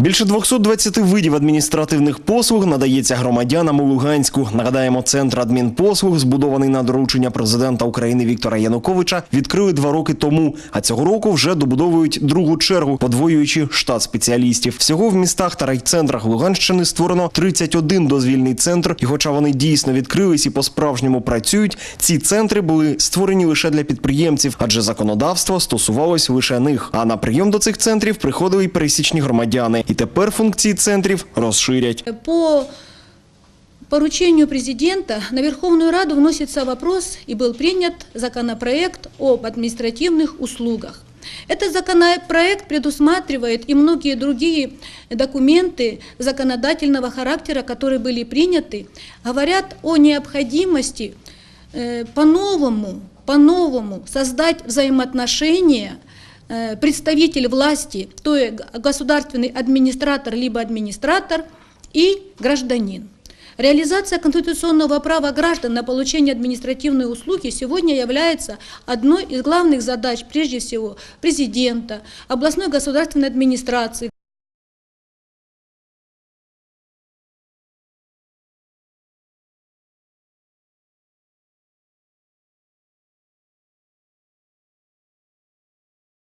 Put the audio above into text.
Більше 220 видів адміністративних послуг надається громадянам у Луганську. Нагадаємо, центр адмінпослуг, збудований на доручення президента України Віктора Януковича, відкрили два роки тому. А цього року вже добудовують другу чергу, подвоюючи штат спеціалістів. Всього в містах та райцентрах Луганщини створено 31 дозвільний центр. І хоча вони дійсно відкрились і по-справжньому працюють, ці центри були створені лише для підприємців, адже законодавство стосувалось лише них. А на прийом до цих центрів приходили й пересічні громадяни. І тепер функції центрів розширять. По поручению президента на Верховную Раду вносится вопрос и был принят законопроект об административных услугах. Этот законопроект предусматривает и многие другие документы законодательного характера, которые были приняты, говорят о необходимости э, по-новому, по-новому создать взаимоотношения э, представитель власти, то есть государственный администратор либо администратор и гражданин. Реализация конституционного права граждан на получение административной услуги сегодня является одной из главных задач, прежде всего, президента, областной государственной администрации.